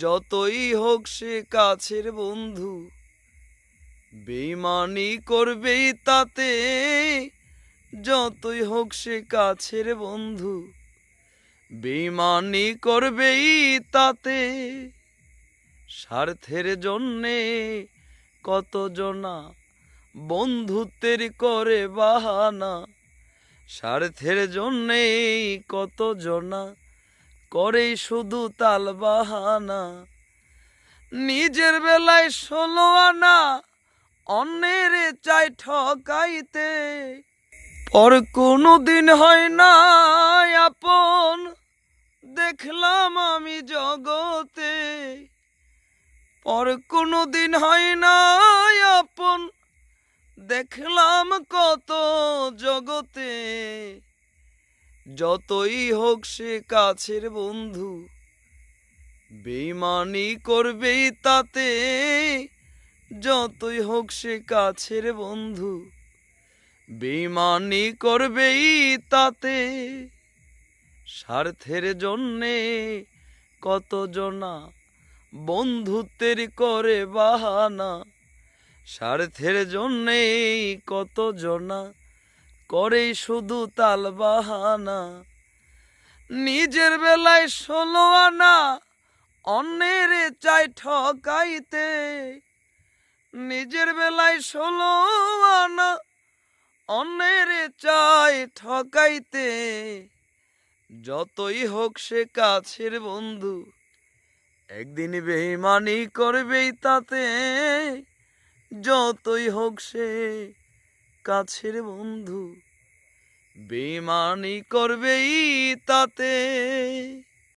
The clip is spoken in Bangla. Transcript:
যতই হোক সে কাছের বন্ধু। বেইমানি করবেই তাতে, যতই হোক সে কাছের বন্ধু। বেইমানি করবেই তাতে, স্বার্থের জন্যে কত জনা বন্ধুত্বের করে বাহানা। স্বার্থের কত জনা করে শুধু তাল বাহানা। নিজের বেলায় ষোলো আনা, অন্যের চাই ঠকাইতে। পর কোনো দিন হয় না আপন, দেখলাম আমি জগতে। পর কোনো দিন হয় না আপন, দেখলাম কত জগতে। যতই হোক সে কাছের বন্ধু। বেইমানি করবেই তাতে, যতই হোক সে কাছের বন্ধু। বেইমানি করবেই তাতে, স্বার্থের জন্যে কত জনা বন্ধুত্বের করে বাহানা। স্বার্থের কত জনা করে শুধু তাল বাহানা। নিজের বেলায় ষোলো আনা, অন্যের চাই ঠকাইতে। নিজের বেলায় ষোলো আনা, অন্যের চাই ঠকাইতে। যতই হোক সে কাছের বন্ধু, একদিন বেইমানি করবেই তাতে। যতই হোক সে কাছের বন্ধু। বেমানি করবেই তাতে।